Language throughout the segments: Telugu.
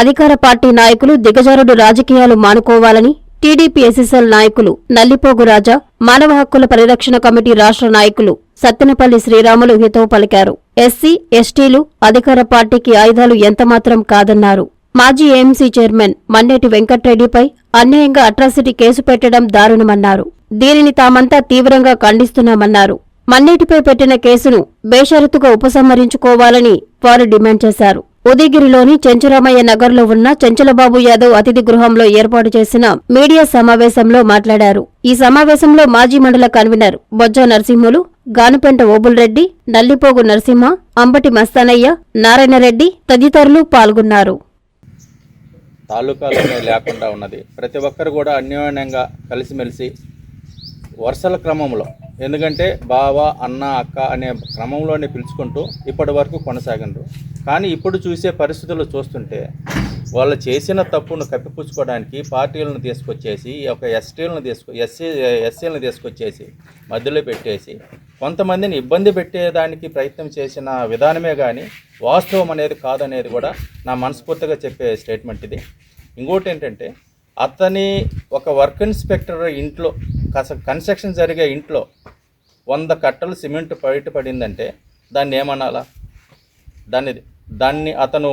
అధికార పార్టీ నాయకులు దిగజారుడు రాజకీయాలు మానుకోవాలని టీడీపీ ఎస్ఎస్ఎల్ నాయకులు నల్లిపోగు రాజా మానవ హక్కుల పరిరక్షణ కమిటీ రాష్ట్ర నాయకులు సత్తెనపల్లి శ్రీరాములు హితవు పలికారు. ఎస్సీ ఎస్టీలు అధికార పార్టీకి ఆయుధాలు ఎంతమాత్రం కాదన్నారు. మాజీ ఏఎంసీ చైర్మన్ మన్నేటి వెంకట్రెడ్డిపై అన్యాయంగా అట్రాసిటీ కేసు పెట్టడం దారుణమన్నారు. దీనిని తామంతా తీవ్రంగా ఖండిస్తున్నామన్నారు. మన్నేటిపై పెట్టిన కేసును బేషరతుగా ఉపసంహరించుకోవాలని వారు డిమాండ్ చేశారు. ఉదయగిరిలోని చెంచురామయ్య నగర్లో ఉన్న చెంచులబాబు యాదవ్ అతిథి గృహంలో ఏర్పాటు చేసిన మీడియా సమావేశంలో మాట్లాడారు. ఈ సమావేశంలో మాజీ మండల కన్వీనర్ బొజ్జ నరసింహులు గానుపెంట ఓబుల్రెడ్డి నల్లిపోగు నరసింహ అంబటి మస్తానయ్య నారాయణరెడ్డి తదితరులు పాల్గొన్నారు. తాలూకాలోనే లేకుండా ఉన్నది. ప్రతి ఒక్కరు కూడా అన్యోన్యంగా కలిసిమెలిసి వరుసల క్రమంలో ఎందుకంటే బావ అన్న అక్క అనే క్రమంలోనే పిలుచుకుంటూ ఇప్పటి వరకు కొనసాగిండ్రు కానీ ఇప్పుడు చూసే పరిస్థితులు చూస్తుంటే వాళ్ళు చేసిన తప్పును కప్పిపుచ్చుకోవడానికి పార్టీలను తీసుకొచ్చేసి ఈ యొక్క ఎస్టీలను తీసుకు ఎస్సీ ఎస్సీలను తీసుకొచ్చేసి మధ్యలో పెట్టేసి కొంతమందిని ఇబ్బంది పెట్టేదానికి ప్రయత్నం చేసిన విధానమే కానీ వాస్తవం అనేది కాదనేది కూడా నా మనస్ఫూర్తిగా చెప్పే స్టేట్మెంట్ ఇది. ఇంకోటి ఏంటంటే అతని ఒక వర్క్ ఇన్స్పెక్టర్ ఇంట్లో కస కన్స్ట్రక్షన్ జరిగే ఇంట్లో వంద కట్టలు సిమెంట్ బయట పడిందంటే దాన్ని ఏమనాలా? దాన్ని దాన్ని అతను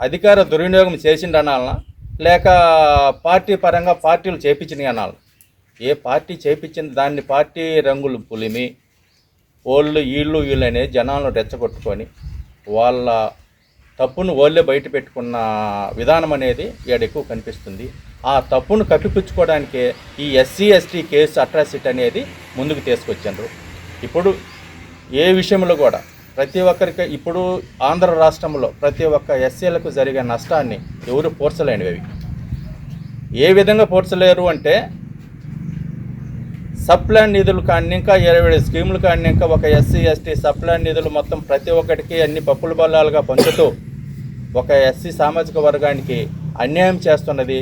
అధికార దుర్వినియోగం చేసిండు అనాలనా లేక పార్టీ పరంగా పార్టీలు చేపించినవి అనాలి ఏ పార్టీ చేపించింది దాన్ని పార్టీ రంగులు పులిమి ఓళ్ళు వీళ్ళు వీళ్ళు అనే జనాలను రెచ్చగొట్టుకొని వాళ్ళ తప్పును ఓళ్ళే బయట పెట్టుకున్న విధానం అనేది ఇక్కడ ఎక్కువ కనిపిస్తుంది. ఆ తప్పును కప్పిపుచ్చుకోవడానికే ఈ ఎస్సీ ఎస్టీ కేసు అట్రాసిటీ అనేది ముందుకు తీసుకొచ్చారు ఇప్పుడు ఏ విషయంలో కూడా ప్రతి ఒక్కరికి ఇప్పుడు ఆంధ్ర రాష్ట్రంలో ప్రతి ఒక్క ఎస్సీలకు జరిగే నష్టాన్ని ఎవరు పోర్చలేనివి అవి. ఏ విధంగా పోర్చలేరు అంటే సప్లాన్ నిధులు కానీ ఇంకా ఇరవై స్కీములు కానీ ఇంకా ఒక ఎస్సీ ఎస్టీ సప్లాన్ నిధులు మొత్తం ప్రతి ఒక్కటికి అన్ని పప్పుల బల్లాలుగా పంచుతూ ఒక ఎస్సీ సామాజిక వర్గానికి అన్యాయం చేస్తున్నది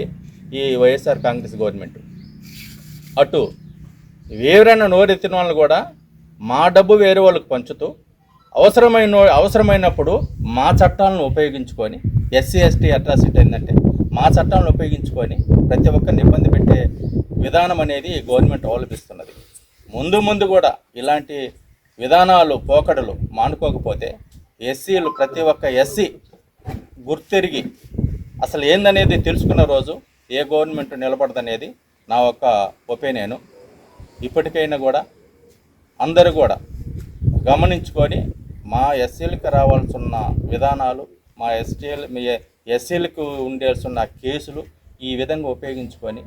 ఈ వైఎస్ఆర్ కాంగ్రెస్ గవర్నమెంట్. అటు ఎవరైనా నోరెత్తిన వాళ్ళు కూడా మా డబ్బు వేరే వాళ్ళకి పంచుతూ అవసరమైన అవసరమైనప్పుడు మా చట్టాలను ఉపయోగించుకొని ఎస్సీ ఎస్టీ అట్రాసిటీ ఏంటంటే మా చట్టాలను ఉపయోగించుకొని ప్రతి ఒక్కరిని ఇబ్బంది పెట్టే విధానం అనేది గవర్నమెంట్ అవలంబిస్తున్నది ముందు ముందు కూడా ఇలాంటి విధానాలు పోకడలు మానుకోకపోతే ఎస్సీలు ప్రతి ఒక్క ఎస్సీ గుర్తిరిగి అసలు ఏందనేది తెలుసుకున్న రోజు ఏ గవర్నమెంట్ నిలబడదనేది నా యొక్క ఒపీనియను. ఇప్పటికైనా కూడా అందరూ కూడా గమనించుకొని మా ఎస్సీలకు రావాల్సిన విధానాలు మా ఎస్టీఎల్ మీ ఎస్సీలకు ఉండాల్సిన కేసులు ఈ విధంగా ఉపయోగించుకొని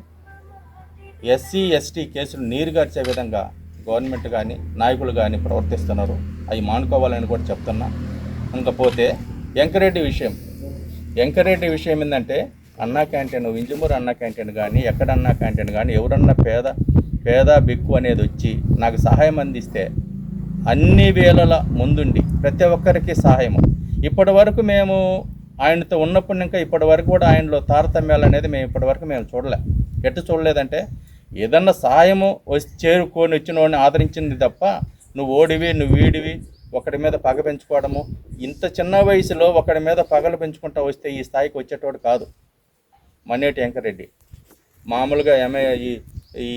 ఎస్సీ ఎస్టీ కేసులు నీరుగార్చే విధంగా గవర్నమెంట్ కానీ నాయకులు కానీ ప్రవర్తిస్తున్నారు. అవి మానుకోవాలని కూడా చెప్తున్నా. ఇంకపోతే ఎంకరెడ్డి విషయం. ఎంకరెడ్డి విషయం ఏంటంటే అన్నా క్యాంటీన్ వింజమూరు అన్నా క్యాంటీన్ కానీ ఎక్కడన్నా క్యాంటీన్ కానీ ఎవరన్నా పేద పేద బిక్కు అనేది వచ్చి నాకు సహాయం అందిస్తే అన్ని వేళల ముందుండి ప్రతి ఒక్కరికి సహాయము. ఇప్పటి వరకు మేము ఆయనతో ఉన్నప్పుడు ఇంకా ఇప్పటి వరకు కూడా ఆయనలో తారతమ్యాలు అనేది మేము ఇప్పటి వరకు మేము చూడలే. ఎట్టు చూడలేదంటే ఏదన్నా సహాయము వచ్చి చేరుకొని వచ్చిన వాడిని ఆదరించింది తప్ప నువ్వు ఓడివి నువ్వు వీడివి ఒకడి మీద పగ పెంచుకోవడము ఇంత చిన్న వయసులో ఒకడి మీద పగలు పెంచుకుంటా వస్తే ఈ స్థాయికి వచ్చేటోడు కాదు. మన్నేటి వెంకరెడ్డి. మామూలుగా ఎంఏ ఈ ఈ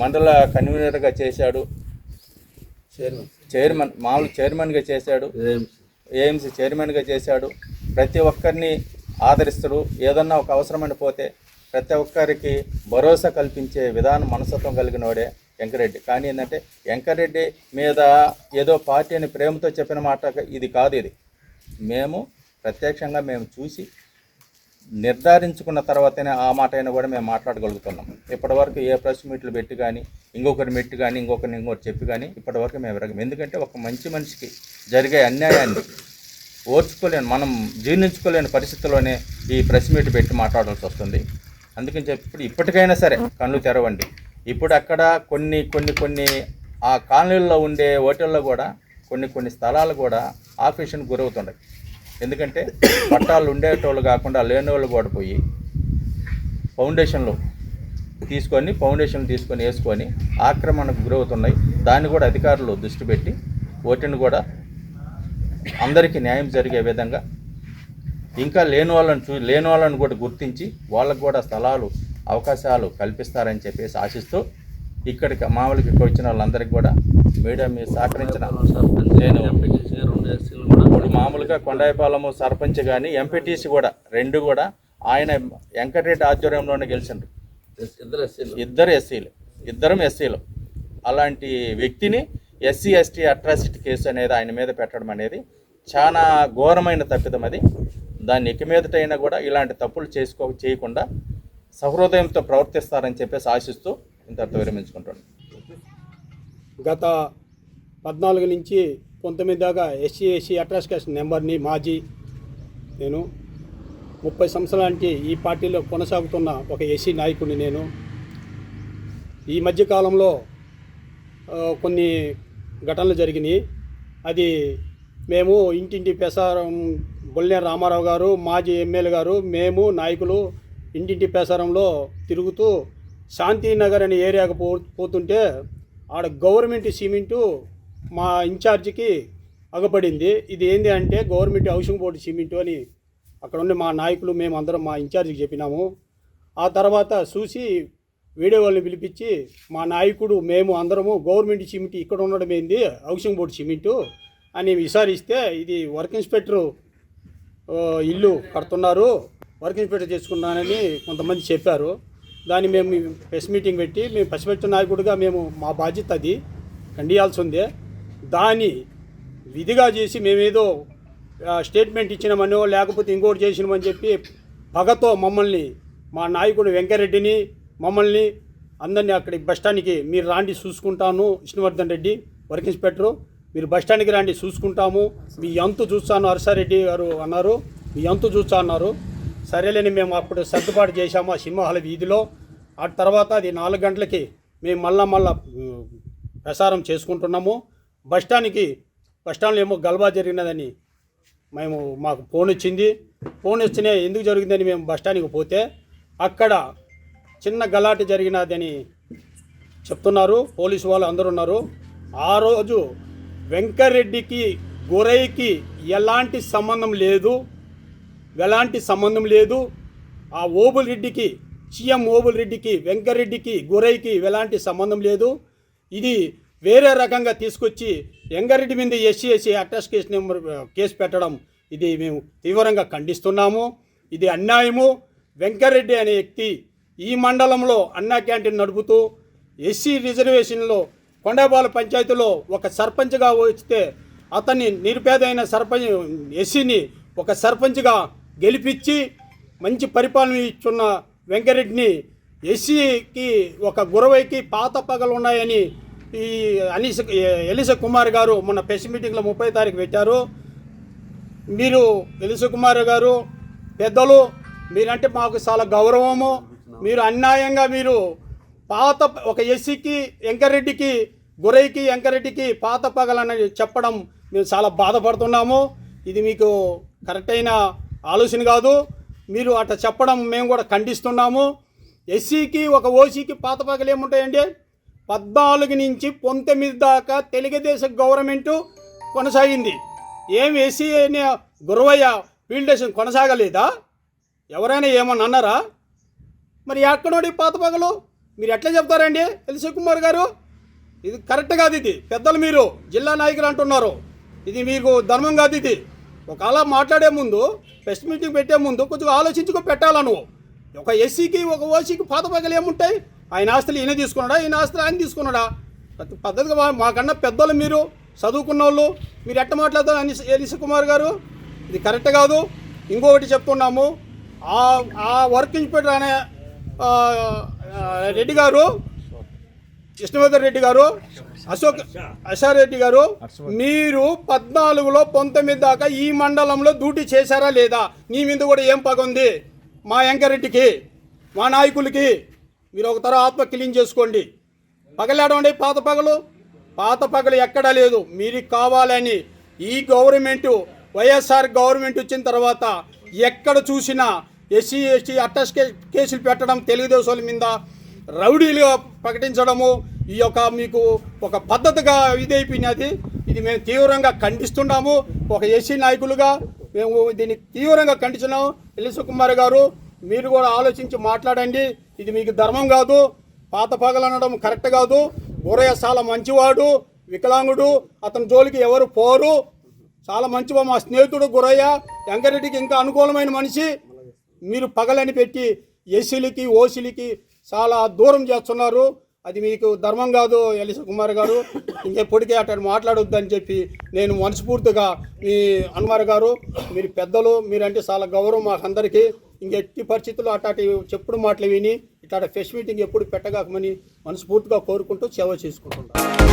మండల కన్వీనర్గా చేశాడు చైర్మన్. చైర్మన్ మామూలు చైర్మన్గా చేశాడు. ఏఎంసీ. చైర్మన్గా చేశాడు. ప్రతి ఒక్కరిని ఆదరిస్తాడు. ఏదన్నా ఒక అవసరమైన పోతే ప్రతి ఒక్కరికి భరోసా కల్పించే విధానం మనస్తత్వం కలిగిన వాడే వెంకరెడ్డి. కానీ ఏంటంటే వెంకరెడ్డి మీద ఏదో పార్టీ అని ప్రేమతో చెప్పిన మాట ఇది కాదు ఇది. మేము ప్రత్యక్షంగా మేము చూసి నిర్ధారించుకున్న తర్వాతనే ఆ మాట అయినా కూడా మేము మాట్లాడగలుగుతున్నాం. ఇప్పటివరకు ఏ ప్రెస్ మీట్లు పెట్టి కానీ ఇంకొకరి మెట్టు కానీ ఇంకొకరిని ఇంకొకటి చెప్పి కానీ ఇప్పటివరకు మేము ఎరగం. ఎందుకంటే ఒక మంచి మనిషికి జరిగే అన్యాయాన్ని ఓర్చుకోలేని మనం జీర్ణించుకోలేని పరిస్థితుల్లోనే ఈ ప్రెస్ మీట్ పెట్టి మాట్లాడాల్సి వస్తుంది. అందుకని చెప్పి ఇప్పుడు ఇప్పటికైనా సరే కళ్ళు తెరవండి. ఇప్పుడు అక్కడ కొన్ని కొన్ని కొన్ని ఆ కాలనీల్లో ఉండే హోటల్లో కూడా కొన్ని కొన్ని స్థలాలు కూడా ఆఫీషన్ గురవుతున్నాయి ఎందుకంటే పట్టాలు ఉండేటోళ్ళు కాకుండా లేని వాళ్ళు కూడా పోయి ఫౌండేషన్లు తీసుకొని ఫౌండేషన్ తీసుకొని వేసుకొని ఆక్రమణకు గురవుతున్నాయి. దాన్ని కూడా అధికారులు దృష్టి పెట్టి ఓటిని కూడా అందరికీ న్యాయం జరిగే విధంగా ఇంకా లేని వాళ్ళని చూ లేని వాళ్ళని కూడా గుర్తించి వాళ్ళకు కూడా స్థలాలు అవకాశాలు కల్పిస్తారని చెప్పేసి ఆశిస్తూ ఇక్కడికి మామూలుగా ఇక్కడ వచ్చిన వాళ్ళందరికీ కూడా మీడియా మీరు సహకరించిన నేను ఇప్పుడు మామూలుగా కొండాయిపాలెము సర్పంచ్ కానీ ఎంపీటీసీ కూడా రెండు కూడా ఆయన వెంకటరెడ్డి ఆధ్వర్యంలోనే గెలిచిండ్రు. ఇద్దరు ఎస్సీలు. ఇద్దరం ఎస్సీలు. అలాంటి వ్యక్తిని ఎస్సీ ఎస్టీ అట్రాసిటీ కేసు అనేది ఆయన మీద పెట్టడం అనేది చాలా ఘోరమైన తప్పిదం అది. దాన్ని ఇక మీదటైనా కూడా ఇలాంటి తప్పులు చేసుకో చేయకుండా సహృదయంతో ప్రవర్తిస్తారని చెప్పేసి ఆశిస్తూ ఇంతటితో విరమించుకుంటాను గత పద్నాలుగు నుంచి పంతొమ్మిది దాకా ఎస్సీ ఎస్సీ అట్రాసికేషన్ నెంబర్ని మాజీ నేను ముప్పై సంవత్సరాలకి ఈ పార్టీలో కొనసాగుతున్న ఒక ఎస్సీ నాయకుడిని నేను. ఈ మధ్యకాలంలో కొన్ని ఘటనలు జరిగినాయి. అది మేము ఇంటింటి ప్రసారం బొల్లె రామారావు గారు మాజీ ఎమ్మెల్యే గారు మేము నాయకులు ఇంటింటి ప్రసారంలో తిరుగుతూ శాంతినగర్ అనే ఏరియాకు పో పోతుంటే ఆడ గవర్నమెంట్ సిమెంటు మా ఇన్ఛార్జికి అగపడింది. ఇది ఏంది అంటే గవర్నమెంట్ హౌసింగ్ బోర్డు సిమెంటు అని అక్కడ ఉన్న మా నాయకులు మేము అందరం మా ఇన్ఛార్జికి చెప్పినాము. ఆ తర్వాత చూసి వీడియో వాళ్ళని పిలిపించి మా నాయకుడు మేము అందరము గవర్నమెంట్ సిమెంట్ ఇక్కడ ఉండడం ఏంది? హౌసింగ్ బోర్డు సిమెంటు అని విచారిస్తే ఇది వర్క్ ఇన్స్పెక్టరు ఇల్లు కడుతున్నారు. వర్క్ ఇన్స్పెక్టర్ చేసుకున్నానని కొంతమంది చెప్పారు. దాన్ని మేము ప్రెస్ మీటింగ్ పెట్టి మేము పసిపెట్టిన నాయకుడిగా మేము మా బాధ్యత అది. ఖండియాల్సి ఉంది. దాన్ని విధిగా చేసి మేమేదో స్టేట్మెంట్ ఇచ్చినామనో లేకపోతే ఇంకోటి చేసినామని చెప్పి పగతో మమ్మల్ని మా నాయకుడు వెంకరెడ్డిని మమ్మల్ని అందరినీ అక్కడికి బస్టాండ్కి మీరు రాండి చూసుకుంటాను విష్ణువర్ధన్ రెడ్డి వర్క్ ఇన్స్పెక్టరు. మీరు బస్టాండ్కి రాండి చూసుకుంటాము. మీ ఎంత చూస్తాను హర్షారెడ్డి గారు అన్నారు. మీ ఎంత చూస్తా అన్నారు. సరేలేని మేము అప్పుడు సర్దుబాటు చేశాము ఆ సింహాల వీధిలో. ఆ తర్వాత అది నాలుగు గంటలకి మేము మళ్ళా మళ్ళా ప్రసారం చేసుకుంటున్నాము. బస్టాండ్కి బస్టాండ్లో ఏమో గల్బా జరిగినదని మేము మాకు ఫోన్ వచ్చింది. ఫోన్ వచ్చినే ఎందుకు జరిగిందని మేము బస్టాండ్కి పోతే అక్కడ చిన్న గలాట జరిగినదని చెప్తున్నారు. పోలీసు వాళ్ళు అందరూ ఉన్నారు. ఆ రోజు వెంకరెడ్డికి గురైకి ఎలాంటి సంబంధం లేదు. ఎలాంటి సంబంధం లేదు. ఆ ఓబుల్ రెడ్డికి సీఎం ఓబుల్ రెడ్డికి వెంకరెడ్డికి గురైకి ఎలాంటి సంబంధం లేదు. ఇది వేరే రకంగా తీసుకొచ్చి ఎంగారెడ్డి మీద SC SC attach case number case పెట్టడం ఇది మేము తీవ్రంగా ఖండిస్తున్నాము. ఇది అన్యాయము. వెంకరెడ్డి అనే వ్యక్తి ఈ మండలంలో అన్నా క్యాంటీన్ నడుపుతూ ఎస్సీ రిజర్వేషన్లో కొండపాల పంచాయతీలో ఒక సర్పంచ్గా వచ్చితే అతన్ని నిరుపేదైన సర్పంచ్ ఎస్సీని ఒక సర్పంచ్గా గెలిపించి మంచి పరిపాలన ఇచ్చున్న వెంకరెడ్డిని ఎస్సీకి ఒక గురవైకి పాత పగలు ఉన్నాయని ఈ అనీస ఎలిస కుమార్ గారు మొన్న ప్రెస్ మీటింగ్లో ముప్పై తారీఖు పెట్టారు. మీరు ఎలిస కుమార్ గారు పెద్దలు మీరంటే మాకు చాలా గౌరవము. మీరు అన్యాయంగా మీరు పాత ఒక ఎస్సీకి వెంకరెడ్డికి గురైకి వెంకరెడ్డికి పాత పగలని చెప్పడం మేము చాలా బాధపడుతున్నాము. ఇది మీకు కరెక్ట్ అయిన ఆలోచన కాదు. మీరు అట్లా చెప్పడం మేము కూడా ఖండిస్తున్నాము. ఎస్సీకి ఒక ఓసీకి పాత పగలు ఏముంటాయండి పద్నాలుగు నుంచి పంతొమ్మిది దాకా తెలుగుదేశం గవర్నమెంటు కొనసాగింది. ఏం ఎస్సీ అనే గురవయ్య ఫీల్డ్ స్టేషన్ కొనసాగలేదా? ఎవరైనా ఏమన్నా అన్నారా? మరి ఎక్కడోడి పాత పగలు? మీరు ఎట్లా చెప్తారండి? ఎల్సీ కుమార్ గారు? ఇది కరెక్ట్ కాదు ఇది. పెద్దలు మీరు జిల్లా నాయకులు అంటున్నారు. ఇది మీకు ధర్మం కాదు ఇది. ఒకవేళ మాట్లాడే ముందు ప్రెస్ మీటింగ్ పెట్టే ముందు కొంచెం ఆలోచించుకో పెట్టాలను నువ్వు? ఒక ఎస్సీకి ఒక ఓసీకి పాత పగలు ఏముంటాయి? ఆయన ఆస్తులు ఈయన తీసుకున్నాడా? ఈయన ఆస్తులు ఆయన తీసుకున్నాడా? పద్ధతిగా మా- మాకన్నా పెద్దలు మీరు చదువుకున్న వాళ్ళు మీరు ఎట్ట మాట్లాడతారు అని ఎలిసి కుమార్ గారు? ఇది కరెక్ట్ కాదు. ఇంకొకటి చెప్తున్నాము. ఆ వర్క్ ఇన్స్పెక్టర్ అనే రెడ్డి గారు కృష్ణవర్ధన్ రెడ్డి గారు అశోక్ అశారెడ్డి గారు మీరు పద్నాలుగులో పంతొమ్మిది దాకా ఈ మండలంలో డ్యూటీ చేశారా లేదా? నీ మీద కూడా ఏం పగ ఉంది? మా వెంకరెడ్డికి మా నాయకులకి. మీరు ఒక తర ఆత్మ క్లీన్ చేసుకోండి. పగలేడండి పాత పగలు. పాత పగలు ఎక్కడా లేదు. మీరు కావాలని ఈ గవర్నమెంట్ వైఎస్ఆర్ గవర్నమెంట్ వచ్చిన తర్వాత ఎక్కడ చూసినా ఎస్సీ ఎస్టీ అట్టస్ కేసులు పెట్టడం తెలుగుదేశం మీద రౌడీలుగా ప్రకటించడము ఈ యొక్క మీకు ఒక పద్ధతిగా ఇదైపోయినది. ఇది మేము తీవ్రంగా ఖండిస్తున్నాము. ఒక ఎస్సీ నాయకులుగా మేము దీన్ని తీవ్రంగా ఖండించినాం ఎల్లి గారు మీరు కూడా ఆలోచించి మాట్లాడండి. ఇది మీకు ధర్మం కాదు. పాత పగలనడం కరెక్ట్ కాదు. ఊరయ్య చాలా మంచివాడు వికలాంగుడు అతని జోలికి ఎవరు పోరు. చాలా మంచివా మా స్నేహితుడు గురయ్య వెంకరెడ్డికి ఇంకా అనుకూలమైన మనిషి. మీరు పగలని పెట్టి ఎస్సీలకి ఓసీలకి చాలా దూరం చేస్తున్నారు. అది మీకు ధర్మం కాదు ఎలిస కుమార్ గారు. ఇంకెప్పటికీ అటు మాట్లాడొద్దని చెప్పి నేను మనస్ఫూర్తిగా మీ అనుమార్ గారు మీరు పెద్దలు మీరంటే చాలా గౌరవం మాకందరికీ ఇంకెట్టి పరిస్థితుల్లో అట్లాంటి చెప్పుడు మాటలు విని ఇట్లాంటి ఫెస్ట్ మీటింగ్ ఎప్పుడు పెట్టగాకమని మనస్ఫూర్తిగా కోరుకుంటూ సేవ చేసుకుంటున్నాను.